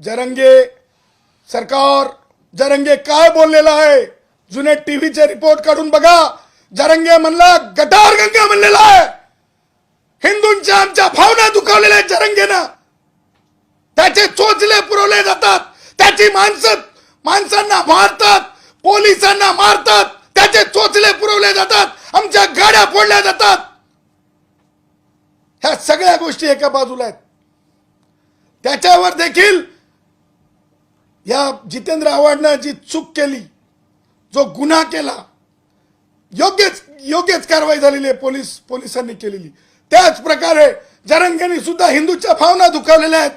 जरंगे सरकार जरंगे काय बोललेलं आहे? जुने टीव्हीचे रिपोर्ट काढून बघा. जरंगे म्हणला गटार गंगा म्हणलेला आहे. हिंदूंच्या आमच्या भावना दुखावलेल्या आहेत जरंगेनं. त्याचे चोचले पुरवले जातात. त्याची माणसं माणसांना मारतात. पोलिसांना मारतात. त्याचे चोचले पुरवले जातात. आमच्या गाड्या फोडल्या जातात. ह्या सगळ्या गोष्टी एका बाजूला आहेत. त्याच्यावर देखील या जितेंद्र आव्हाडनं जी चूक केली जो गुन्हा केला योग्यच योग्यच कारवाई झालेली आहे पोलीस पोलिसांनी केलेली. त्याच प्रकारे जरंगेनी सुद्धा हिंदूच्या भावना दुखावलेल्या आहेत.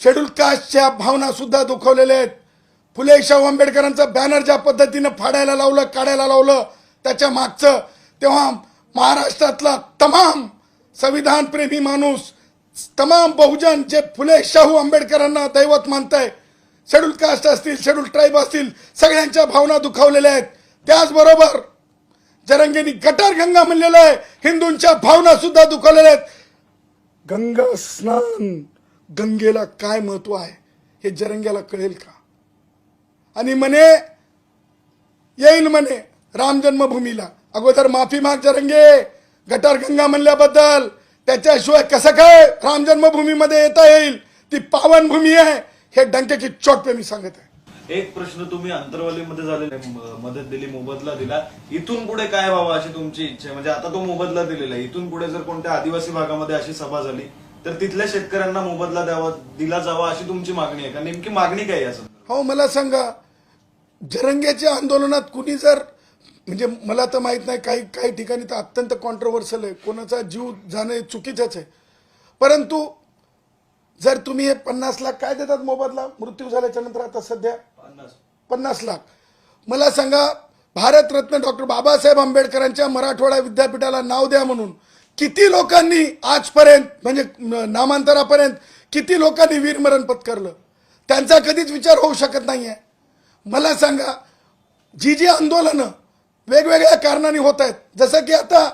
शेड्यूल कास्टच्या भावना सुद्धा दुखावलेल्या आहेत. फुले शाहू आंबेडकरांचं बॅनर ज्या पद्धतीनं फाडायला लावलं काढायला लावलं त्याच्या मागचं तेव्हा महाराष्ट्रातला तमाम संविधानप्रेमी माणूस तमाम बहुजन जे फुले शाहू आंबेडकरांना दैवत मानताय शेड्यूल कास्ट असतील शेड्यूल ट्राईब असतील सगळ्यांच्या भावना दुखावलेल्या आहेत. त्याचबरोबर जरंगेनी गटार गंगा म्हणलेलं आहे. हिंदूंच्या भावना सुद्धा दुखावलेल्या आहेत. गंगा स्नान गंगेला काय महत्त्व आहे हे जरंग्याला कळेल का? आणि म्हणे येईल म्हणे राम जन्मभूमीला. अगोदर माफी माग जरंगे गटार गंगा म्हणल्याबद्दल. त्याच्याशिवाय कसं काय राम जन्मभूमीमध्ये येता येईल? ती पावनभूमी आहे. हे डंकेची चोट पे मी सांगत आहे. एक प्रश्न तुम्ही अंतरवालीमध्ये झालेले मदत दिली मोबदला दिला. इथून पुढे काय व्हावं अशी तुमची इच्छा आहे? म्हणजे आता तो मोबदला दिलेला आहे. इथून पुढे जर कोणत्या आदिवासी भागामध्ये अशी सभा झाली तर तिथल्या शेतकऱ्यांना मोबदला द्यावा दिला जावा अशी तुमची मागणी आहे का? नेमकी मागणी काय आहे असं हो मला सांगा जरंग्याच्या आंदोलनात कुणी जर म्हणजे मला तर माहीत नाही काही काही ठिकाणी तर अत्यंत कॉन्ट्रोवर्सल आहे. कोणाचा जीव जाणं चुकीचंच आहे. परंतु जर तुम्ही हे पन्नास लाख काय देतात मोबदला? मृत्यू झाल्याच्यानंतर आता सध्या? पन्नास. लाख. मला सांगा भारतरत्न डॉक्टर बाबासाहेब आंबेडकरांच्या मराठवाडा विद्यापीठाला नाव द्या म्हणून. किती लोकांनी आजपर्यंत म्हणजे नामांतरापर्यंत किती लोकांनी वीरमरण पत्करलं? त्यांचा कधीच विचार होऊ शकत नाहीये. मला सांगा जी जी आंदोलनं वेगवेगळ्या कारणाने होत आहेत जसं की आता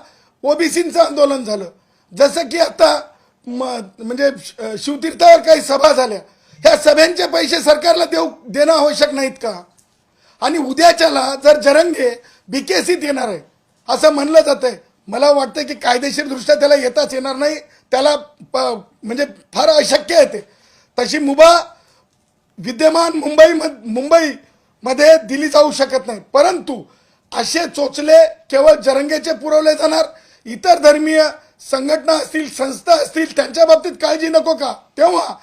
ओबीसीचं आंदोलन झालं जसं की आता म्हणजे श- शिवतीर्थावर काही सभा झाल्या. ह्या सभ्यांचे पैसे सरकारला देऊ देणं आवश्यक नाहीत का? आणि उद्याच्याला जर जरंगे बीकेसीत येणार आहे असं म्हणलं जातंय मला वाटतं की कायदेशीरदृष्ट्या त्याला येताच येणार नाही त्याला प- म्हणजे फार अशक्य आहे ते. तशी मुभा विद्यमान मुंबई मुंबईमध्ये दिली जाऊ शकत नाही. परंतु असे चोचले केवळ जरंगेचे पुरवले जाणार इतर धर्मीय संघटना असतील संस्था असतील त्यांच्या बाबतीत काळजी नको का? तेव्हा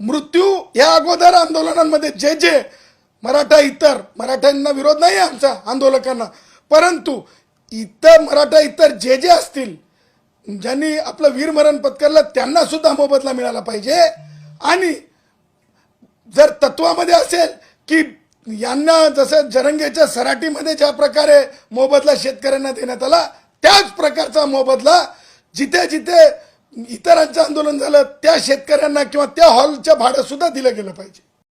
मृत्यू या अगोदर आंदोलनांमध्ये जे जे मराठा इतर मराठ्यांना विरोध नाही आहे आमचा आंदोलकांना. परंतु इतर मराठा इतर जे जे असतील ज्यांनी आपलं वीरमरण पत्करलं त्यांना सुद्धा मोबदला मिळाला पाहिजे. आणि जर तत्वामध्ये असेल की यांना जसं जरंगेच्या सराटीमध्ये ज्या प्रकारे मोबदला शेतकऱ्यांना देण्यात आला त्याच प्रकारचा मोबदला जिथे जिथे इतरांचं आंदोलन झालं त्या शेतकऱ्यांना किंवा त्या हॉलच्या भाडंसुद्धा दिलं गेलं पाहिजे.